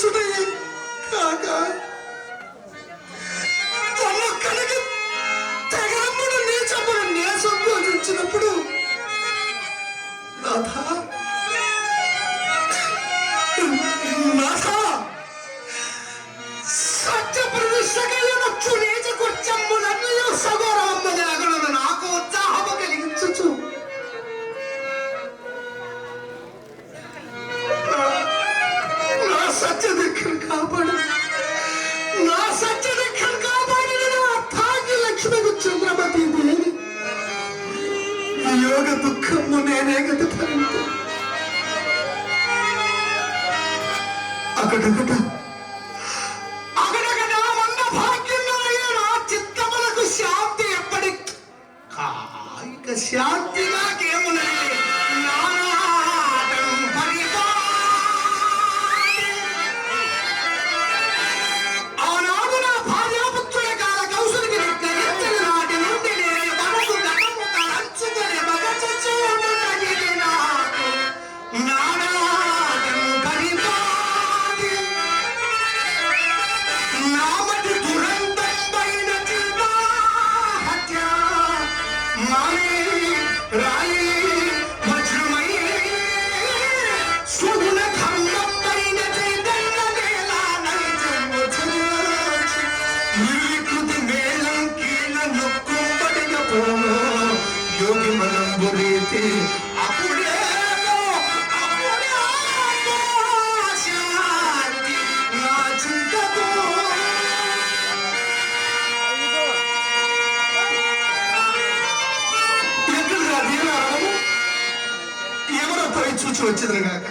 ছোটাই কাকা సత్య దగ్గర కాపాడు. నా సత్య దగ్గర కాపాడిన తాగి లక్ష్మకు చంద్రమతి దేవి. యోగ దుఃఖము నేనే గత అక్కడొకట తో ఇచ్చుచు వచ్చి తిరగాక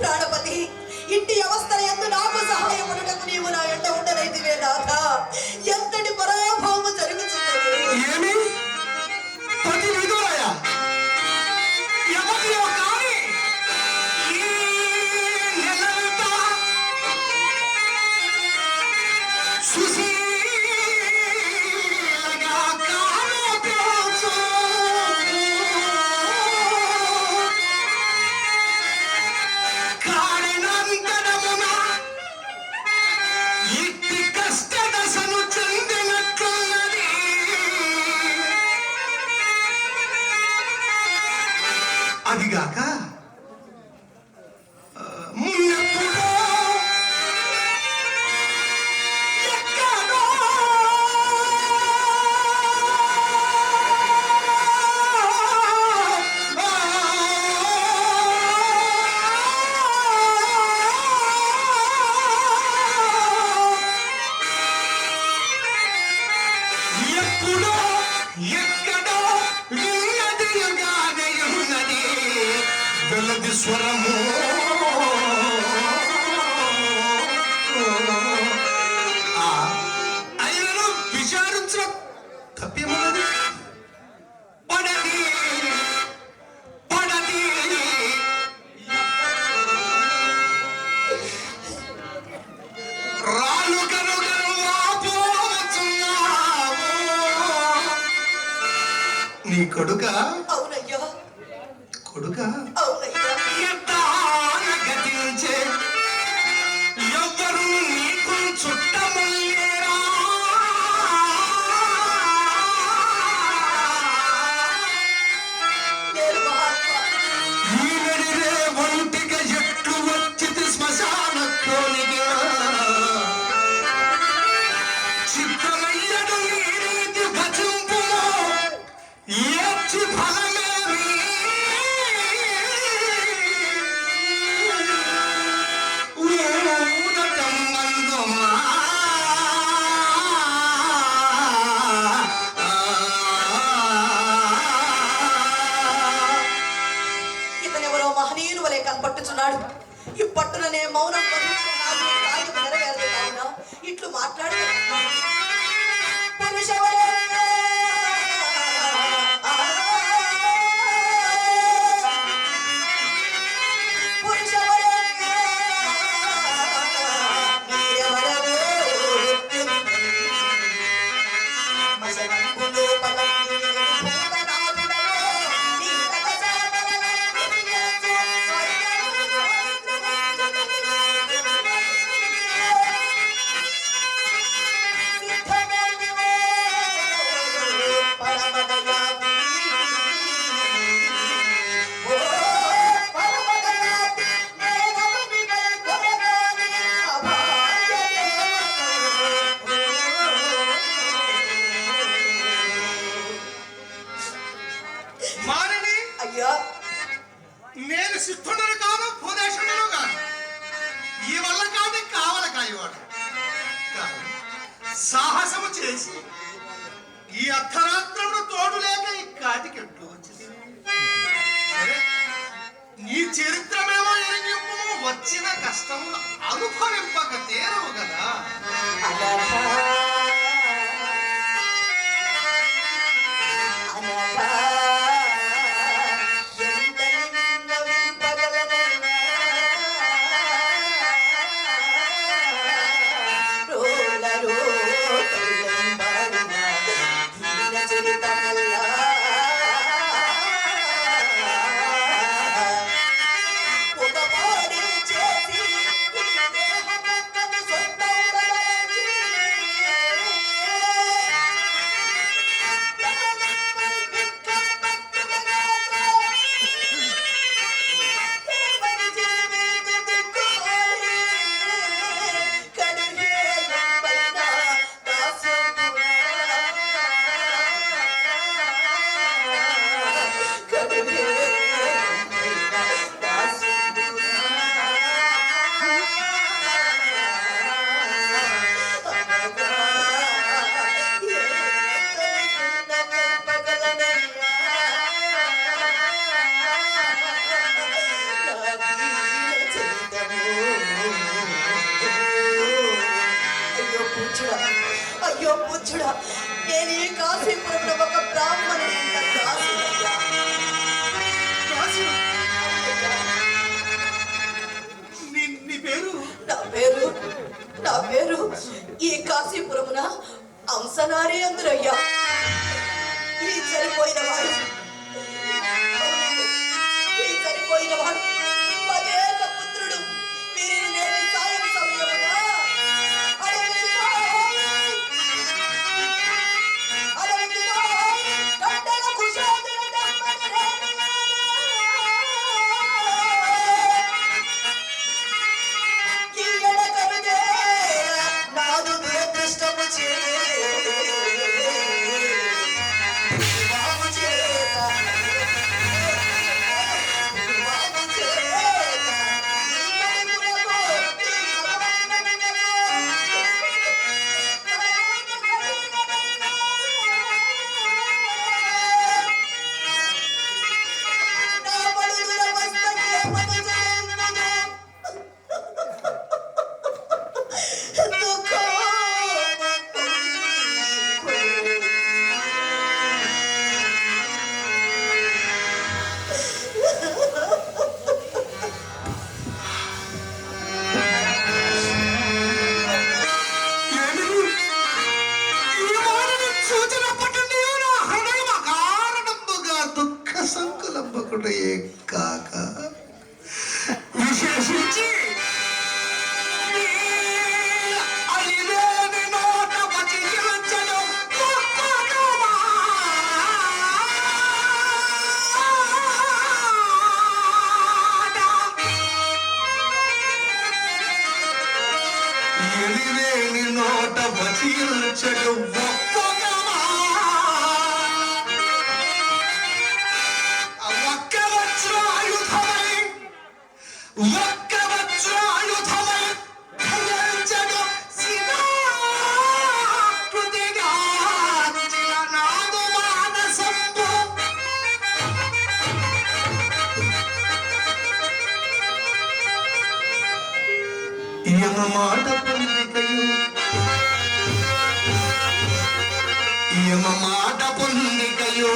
ప్రాణపతి ఇంటి అవస్థల ఎందు నాకు సహాయపడటకు నీవు నా ఎంట ఉండలేదివే నాథ ఎంతటి పరాయ పంపించున్నాడు ఈ పట్టుననే మౌనం ఇట్లు మాట్లాడు వచ్చిన కష్టములు అనుభవింపక తీరవు కదా. తండ్రియే కాక విశేషించి ఎలివేని నోట వచీల్చడు ఒప్పగా ఎమ మాట పొందికయు ఎమ మాట పొందికయో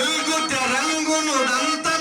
ఎల్గు తెరంగునుడంతా